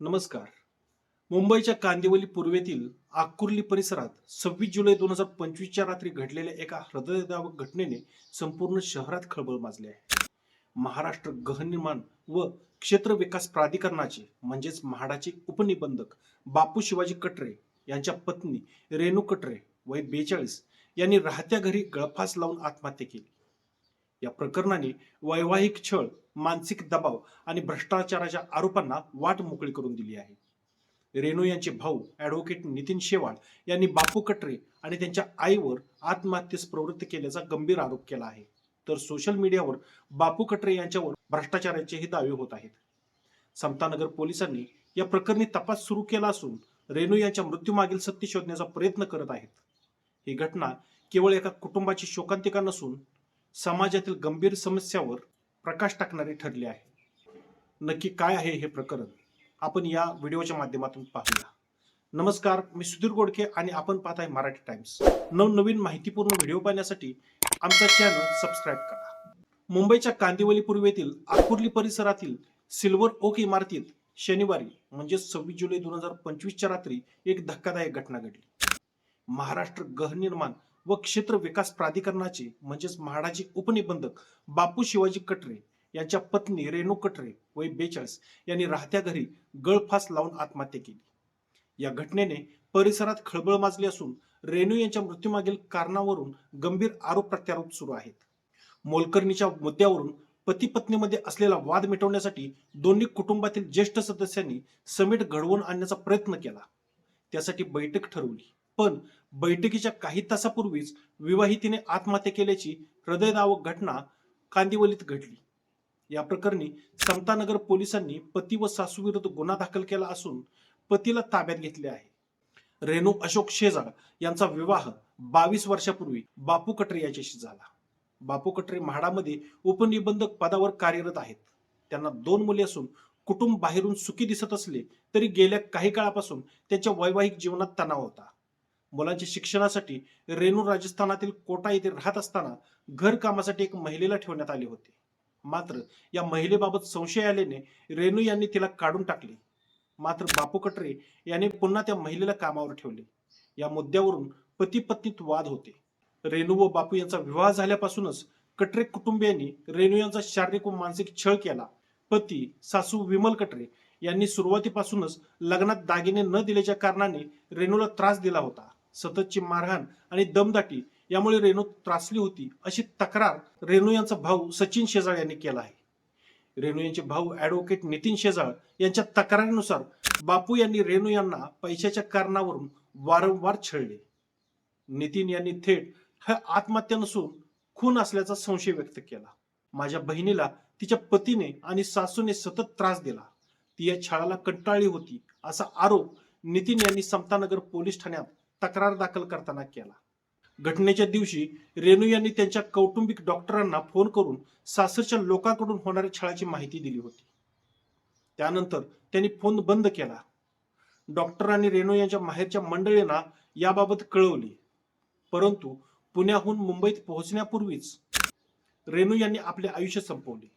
नमस्कार. मुंबईच्या कांदिवली पूर्वेतील आकुर्ली परिसरात सव्वीस जुलै दोन हजार पंचवीसच्या रात्री घडलेल्या एका हृदयदावक घटनेने संपूर्ण शहरात खळबळ माजली आहे. महाराष्ट्र गृहनिर्माण व क्षेत्र विकास प्राधिकरणाचे म्हणजेच म्हाडाचे उपनिबंधक बापू शिवाजी कटरे यांच्या पत्नी रेणू कटरे वय बेचाळीस यांनी राहत्या घरी गळफास लावून आत्महत्या केली. या प्रकरणाने वैवाहिक छळ मानसिक दबाव आणि भ्रष्टाचाराच्या आरोपांना वाट मोकळी करून दिली आहे. रेणू यांचे भाऊ ॲडव्होकेट नितीन शेवाळ यांनी बापू कटरे आणि त्यांच्या आईवर आत्महत्येस प्रवृत्त केल्याचा गंभीर आरोप केला आहे. तर सोशल मीडियावर बापू कटरे यांच्यावर भ्रष्टाचाराचेही दावे होत आहेत. समतानगर पोलिसांनी या प्रकरणी तपास सुरू केला असून रेणू यांच्या मृत्यूमागील सत्य शोधण्याचा प्रयत्न करत आहेत. ही घटना केवळ एका कुटुंबाची शोकांतिका नसून समाजातील गंभीर समस्यावर प्रकाश टाकणारी ठरली आहे. नक्की काय आहे हे प्रकरण? आपण या व्हिडिओच्या माध्यमातून पाहूया. नमस्कार मी सुधीर गोडके आणि आपण पाहत आहे मराठी टाइम्स. नवनवीन माहितीपूर्ण व्हिडिओ पाहण्यासाठी आमचा चॅनल सबस्क्राईब करा. मुंबईच्या कांदिवली पूर्वेतील आकुर्ली परिसरातील सिल्वर ओक इमारतीत शनिवारी म्हणजे सव्वीस जुलै दोन हजार पंचवीसच्या रात्री एक धक्कादायक घटना घडली. महाराष्ट्र गृहनिर्माण व क्षेत्र विकास प्राधिकरणाचे म्हणजेच म्हाडाचे उपनिबंधक बापू शिवाजी कटरे यांच्या पत्नी रेणू कटरे वय बेचाळीस यांनी राहत्या घरी गळफास लावून आत्महत्या केली. या घटनेने परिसरात खळबळ माजली असून रेणू यांच्या मृत्यूमागील कारणावरून गंभीर आरोप प्रत्यारोप सुरू आहेत. मोलकर्णीच्या मुद्द्यावरून पती पत्नीमध्ये असलेला वाद मिटवण्यासाठी दोन्ही कुटुंबातील ज्येष्ठ सदस्यांनी समिट घडवून आणण्याचा प्रयत्न केला. त्यासाठी बैठक ठरवली. पण बैठकीच्या काही तासापूर्वीच विवाहितीने आत्महत्या केल्याची हृदयदावक घटना कांदिवलीत घडली. या प्रकरणी समतानगर पोलिसांनी पती व सासूविरुद्ध गुन्हा दाखल केला असून पतीला ताब्यात घेतले आहे. रेणू अशोक शेजाळ यांचा विवाह बावीस वर्षापूर्वी बापू कटरे याच्याशी झाला. बापू कटरे म्हाडामध्ये उपनिबंधक पदावर कार्यरत आहेत. त्यांना दोन मुले असून कुटुंब बाहेरून सुखी दिसत असले तरी गेल्या काही काळापासून त्यांच्या वैवाहिक जीवनात तणाव होता. मुलांच्या शिक्षणासाठी रेणू राजस्थानातील कोटा येथे राहत असताना घर कामासाठी एक महिलेला ठेवण्यात आले होते. मात्र या महिलेबाबत संशय आल्याने रेणू यांनी तिला काढून टाकले. मात्र बापू कटरे यांनी पुन्हा त्या महिलेला कामावर ठेवले. या मुद्द्यावरून पती पत्नीत वाद होते. रेणू व बापू यांचा विवाह झाल्यापासूनच कटरे कुटुंबियांनी रेणू यांचा शारीरिक व मानसिक छळ केला. पती सासू विमल कटरे यांनी सुरुवातीपासूनच लग्नात दागिने न दिल्याच्या कारणाने रेणूला त्रास दिला होता. सततची मारहाण आणि दमदाटी यामुळे रेणू त्रासली होती अशी तक्रार रेणू यांचा भाऊ सचिन शेजाळ यांनी केला आहे. रेणू यांचे भाऊ ॲडव्होकेट नितीन शेजाळ यांच्या तक्रारीनुसार बापू यांनी रेणू यांना पैशाच्या कारणावरून वारंवार छळले. नितीन यांनी थेट हे आत्महत्या नसून खून असल्याचा संशय व्यक्त केला. माझ्या बहिणीला तिच्या पतीने आणि सासूने सतत त्रास दिला. ती या छळाला कंटाळली होती असा आरोप नितीन यांनी समतानगर पोलीस ठाण्यात तक्रार दाखल करताना केला. घटनेच्या दिवशी रेणू यांनी त्यांच्या कौटुंबिक डॉक्टरांना फोन करून सासरच्या लोकांकडून होणाऱ्या छळाची माहिती दिली होती. त्यानंतर त्यांनी फोन बंद केला. डॉक्टरांनी रेणू यांच्या माहेरच्या मंडळींना याबाबत कळवली. परंतु पुण्याहून मुंबईत पोहोचण्यापूर्वीच रेणू यांनी आपले आयुष्य संपवले.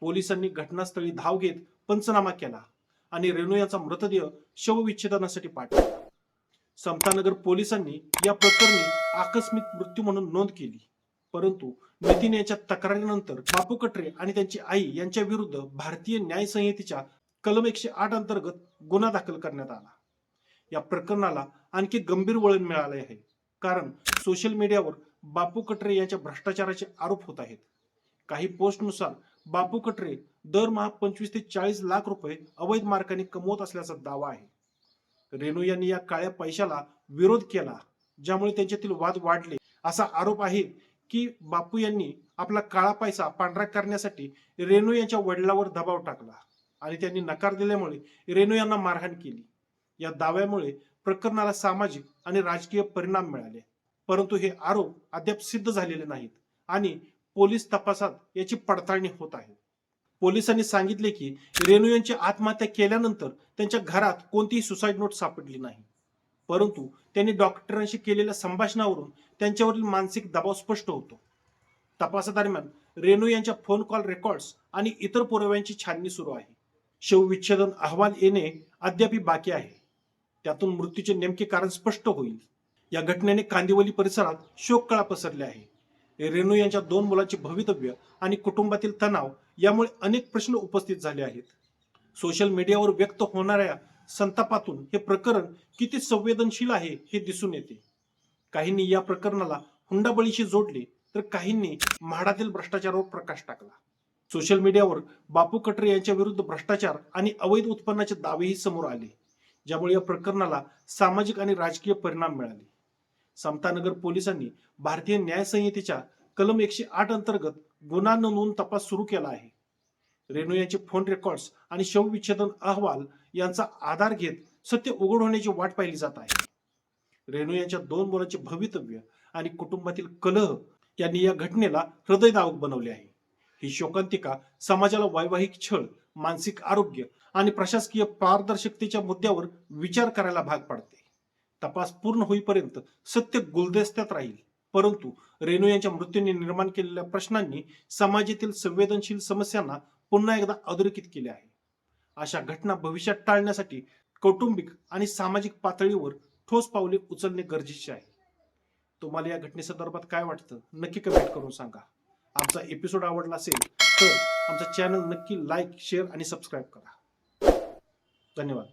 पोलिसांनी घटनास्थळी धाव घेत पंचनामा केला आणि रेणू यांचा मृतदेह शवविच्छेदनासाठी पाठवला. समतानगर पोलिसांनी या प्रकरणी आकस्मिक मृत्यू म्हणून नोंद केली. परंतु नितीन यांच्या तक्रारीनंतर बापू कटरे आणि त्यांची आई यांच्या विरुद्ध भारतीय न्याय संहितेच्या कलम एकशे आठ अंतर्गत गुन्हा दाखल करण्यात आला. या प्रकरणाला आणखी गंभीर वळण मिळाले आहे. कारण सोशल मीडियावर बापू कटरे यांच्या भ्रष्टाचाराचे आरोप होत आहेत. काही पोस्टनुसार बापू कटरे दरमहा पंचवीस ते चाळीस लाख रुपये अवैध मार्गाने कमवत असल्याचा दावा आहे. रेणू यांनी या काळ्या पैशाला विरोध केला ज्यामुळे त्यांच्यातील वाद वाढले. असा आरोप आहे की बापू यांनी आपला काळा पैसा पांढरा करण्यासाठी रेणू यांच्या वडिलावर दबाव टाकला आणि त्यांनी नकार दिल्यामुळे रेणू यांना मारहाण केली. या दाव्यामुळे प्रकरणाला सामाजिक आणि राजकीय परिणाम मिळाले. परंतु हे आरोप अद्याप सिद्ध झालेले नाहीत आणि पोलीस तपासात याची पडताळणी होत आहे. पोलिसांनी सांगितले की रेणू यांची आत्महत्या केल्यानंतर त्यांच्या घरात कोणतीही सुसाईड नोट सापडली नाही. परंतु त्यांनी डॉक्टरांशी केलेल्या संभाषणावरून त्यांच्यावरील मानसिक दबाव स्पष्ट होतो. तपासादरम्यान रेणू यांच्या फोन कॉल रेकॉर्ड्स आणि इतर पुराव्यांची छाननी सुरू आहे. शवविच्छेदन अहवाल येणे अद्याप बाकी आहे. त्यातून मृत्यूचे नेमके कारण स्पष्ट होईल. या घटनेने कांदिवली परिसरात शोककळा पसरली आहे. रेणू यांच्या दोन मुलांचे भवितव्य आणि कुटुंबातील तणाव यामुळे अनेक प्रश्न उपस्थित झाले आहेत. सोशल मीडियावर व्यक्त होणाऱ्या संतापातून हे प्रकरण किती संवेदनशील आहे हे दिसून येते. काहींनी या प्रकरणाला हुंडाबळीशी जोडले तर काहींनी म्हाडातील भ्रष्टाचारावर प्रकाश टाकला. सोशल मीडियावर बापू कटरे यांच्या विरुद्ध भ्रष्टाचार आणि अवैध उत्पन्नाचे दावेही समोर आले ज्यामुळे या प्रकरणाला सामाजिक आणि राजकीय परिणाम मिळाले. समतानगर पोलिसांनी भारतीय न्याय संहितेच्या कलम एकशे आठ अंतर्गत गुन्हा नोंदवून तपास सुरू केला आहे. रेणू यांचे फोन रेकॉर्ड्स आणि शवविच्छेदन अहवाल यांचा आधार घेत सत्य उघड होण्याची वाट पाहिली जात आहे. रेणू यांच्या दोन मुलांचे भवितव्य आणि कुटुंबातील कलह यांनी या घटनेला हृदयदावक बनवले आहे. ही शोकांतिका समाजाला वैवाहिक छळ मानसिक आरोग्य आणि प्रशासकीय पारदर्शकतेच्या मुद्द्यावर विचार करायला भाग पाडते. तपास पूर्ण होईपर्यंत सत्य गुलदस्त्यात राहील. परंतु रेणू यांच्या मृत्यूने निर्माण केलेल्या प्रश्नांनी समाजातील संवेदनशील समस्यांना पुन्हा एकदा अधोरेखित केले आहे. अशा घटना भविष्यात टाळण्यासाठी कौटुंबिक आणि सामाजिक पातळीवर ठोस पावले उचलणे गरजेचे आहे. तुम्हाला या घटनेसंदर्भात काय वाटतं? नक्की कमेंट करून सांगा. आमचा एपिसोड आवडला असेल तर आमचा चॅनल नक्की लाईक शेअर आणि सबस्क्राईब करा. धन्यवाद.